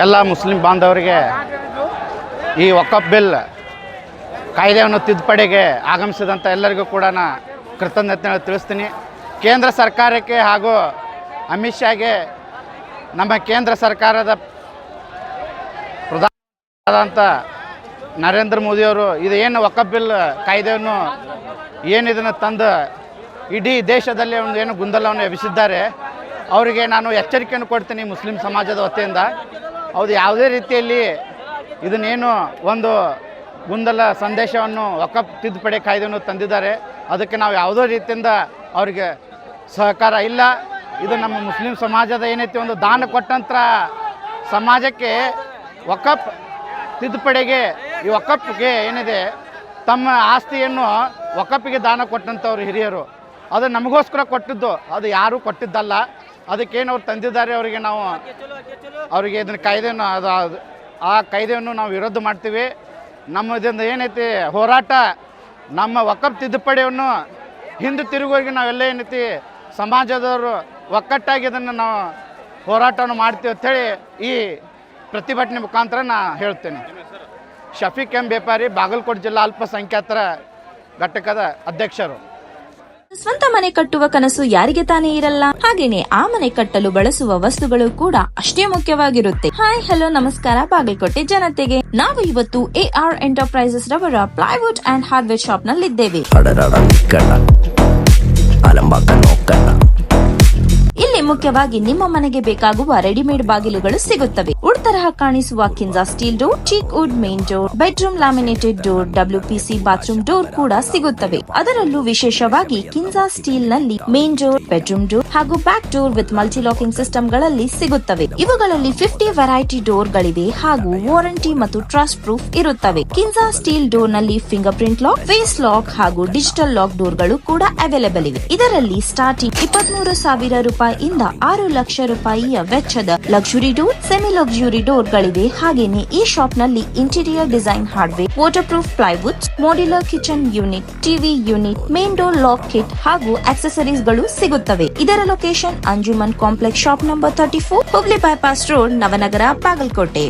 ಎಲ್ಲ ಮುಸ್ಲಿಂ ಬಾಂಧವರಿಗೆ ಈ ಒಕ್ಕಪ್ ಬಿಲ್ ಕಾಯ್ದೆಯನ್ನು ತಿದ್ದುಪಡಿಗೆ ಆಗಮಿಸಿದಂಥ ಎಲ್ಲರಿಗೂ ಕೂಡ ನಾನು ಕೃತಜ್ಞತೆ ತಿಳಿಸ್ತೀನಿ. ಕೇಂದ್ರ ಸರ್ಕಾರಕ್ಕೆ ಹಾಗೂ ಅಮಿತ್ ಶಾಗೆ ನಮ್ಮ ಕೇಂದ್ರ ಸರ್ಕಾರದ ಪ್ರಧಾನಂಥ ನರೇಂದ್ರ ಮೋದಿಯವರು ಇದು ಏನು ಒಕ್ಕಪ್ ಬಿಲ್ ಕಾಯ್ದೆಯನ್ನು ಏನು ಇದನ್ನು ತಂದು ಇಡೀ ದೇಶದಲ್ಲಿ ಒಂದು ಏನು ಗೊಂದಲವನ್ನು ಎಬ್ಬಿಸಿದ್ದಾರೆ. ಅವರಿಗೆ ನಾನು ಎಚ್ಚರಿಕೆಯನ್ನು ಕೊಡ್ತೀನಿ ಮುಸ್ಲಿಂ ಸಮಾಜದ ವತಿಯಿಂದ. ಹೌದು, ಯಾವುದೇ ರೀತಿಯಲ್ಲಿ ಇದನ್ನೇನು ಒಂದು ಗೊಂದಲ ಸಂದೇಶವನ್ನು ಒಕ್ಕ ತಿದ್ದುಪಡಿ ಕಾಯ್ದೆಯನ್ನು ತಂದಿದ್ದಾರೆ. ಅದಕ್ಕೆ ನಾವು ಯಾವುದೋ ರೀತಿಯಿಂದ ಅವರಿಗೆ ಸಹಕಾರ ಇಲ್ಲ. ಇದು ನಮ್ಮ ಮುಸ್ಲಿಂ ಸಮಾಜದ ಏನೈತಿ ಒಂದು ದಾನ ಕೊಟ್ಟಂಥ ಸಮಾಜಕ್ಕೆ ಒಕ್ಕಪ್ ತಿದ್ದುಪಡಿಗೆ, ಈ ಒಕ್ಕಪ್ಗೆ ಏನಿದೆ, ತಮ್ಮ ಆಸ್ತಿಯನ್ನು ಒಕ್ಕಪ್ಪಿಗೆ ದಾನ ಕೊಟ್ಟಂಥವ್ರು ಹಿರಿಯರು. ಅದು ನಮಗೋಸ್ಕರ ಕೊಟ್ಟಿದ್ದು, ಅದು ಯಾರೂ ಕೊಟ್ಟಿದ್ದಲ್ಲ. ಅದಕ್ಕೇನು ಅವ್ರು ತಂದಿದ್ದಾರೆ ಅವರಿಗೆ ನಾವು ಅವರಿಗೆ ಇದನ್ನ ಕಾಯ್ದೆಯನ್ನು ಅದು ಆ ಕಾಯ್ದೆಯನ್ನು ನಾವು ವಿರೋಧ ಮಾಡ್ತೀವಿ. ನಮ್ಮದಿಂದ ಏನೈತಿ ಹೋರಾಟ, ನಮ್ಮ ಒಕ್ಕಪ್ ತಿದ್ದುಪಡಿಯನ್ನು ಹಿಂದೆ ತಿರುಗೋರಿಗೆ ನಾವೆಲ್ಲ ಏನೈತಿ ಸಮಾಜದವರು ಒಕ್ಕಟ್ಟಾಗಿ ಇದನ್ನು ನಾವು ಹೋರಾಟವನ್ನು ಮಾಡ್ತೀವಿ ಅಂಥೇಳಿ ಈ ಪ್ರತಿಭಟನೆ ಮುಖಾಂತರ ನಾ ಹೇಳ್ತೇನೆ. ಶಫೀಕ್ ಎಂ. ವ್ಯಾಪಾರಿ ಬಾಗಲಕೋಟೆ ಜಿಲ್ಲಾ ಅಲ್ಪಸಂಖ್ಯಾತರ ಘಟಕದ ಅಧ್ಯಕ್ಷರು. ಸ್ವಂತ ಮನೆ ಕಟ್ಟುವ ಕನಸು ಯಾರಿಗೆ ತಾನೇ ಇರಲ್ಲ. ಹಾಗೇನೆ ಆ ಮನೆ ಕಟ್ಟಲು ಬಳಸುವ ವಸ್ತುಗಳು ಕೂಡ ಅಷ್ಟೇ ಮುಖ್ಯವಾಗಿರುತ್ತೆ. ಹಾಯ್ ಹಲೋ ನಮಸ್ಕಾರ ಬಾಗಲಕೋಟೆ ಜನತೆಗೆ. ನಾವು ಇವತ್ತು ಎ ಆರ್ ಎಂಟರ್ಪ್ರೈಸಸ್ ರವರ ಪ್ಲೈವುಡ್ ಅಂಡ್ ಹಾರ್ಡ್ವೇರ್ ಶಾಪ್ ನಲ್ಲಿದ್ದೇವೆ. ಇಲ್ಲಿ ಮುಖ್ಯವಾಗಿ ನಿಮ್ಮ ಮನೆಗೆ ಬೇಕಾಗುವ ರೆಡಿಮೇಡ್ ಬಾಗಿಲುಗಳು ಸಿಗುತ್ತವೆ. ತರಹ ಕಾಣಿಸುವ ಕಿಂಜಾ steel door, teak wood main door, bedroom laminated door WPC bathroom door ಕೂಡ ಸಿಗುತ್ತವೆ. ಅದರಲ್ಲೂ ವಿಶೇಷವಾಗಿ ಕಿಂಜಾ ಸ್ಟೀಲ್ನಲ್ಲಿ ಮೇನ್ ಡೋರ್, ಬೆಡ್ರೂಮ್ ಡೋರ್ ಹಾಗೂ back door with multi locking ಸಿಸ್ಟಮ್ಗಳಲ್ಲಿ ಸಿಗುತ್ತವೆ. ಇವುಗಳಲ್ಲಿ ಫಿಫ್ಟಿ ವೆರೈಟಿ ಡೋರ್ ಗಳಿವೆ ಹಾಗೂ ವಾರಂಟಿ ಮತ್ತು ಟ್ರಸ್ಟ್ ಪ್ರೂಫ್ ಇರುತ್ತವೆ. ಕಿಂಜಾ steel ಡೋರ್ನಲ್ಲಿ finger print lock, face lock ಹಾಗೂ ಡಿಜಿಟಲ್ ಲಾಕ್ ಡೋರ್ಗಳು ಕೂಡ ಅವೈಲೇಬಲ್ ಇವೆ. ಇದರಲ್ಲಿ ಸ್ಟಾರ್ಟಿಂಗ್ ಇಪ್ಪತ್ಮೂರು ಸಾವಿರ ರೂಪಾಯಿಯಿಂದ ಆರು ಲಕ್ಷ ರೂಪಾಯಿಯ ವೆಚ್ಚದ luxury door, semi luxury door ಗಳಿವೆ ಹಾಗೇನೆ ಈ ಶಾಪ್ನಲ್ಲಿ interior design hardware water proof plywood modular kitchen unit TV unit main door lock kit ಹಾಗೂ ಆಕ್ಸೆಸರೀಸ್ಗಳು ಸಿಗುತ್ತವೆ. ಇದರ location Anjuman complex shop number thirty four Hubli bypass road Navanagar Bagalkot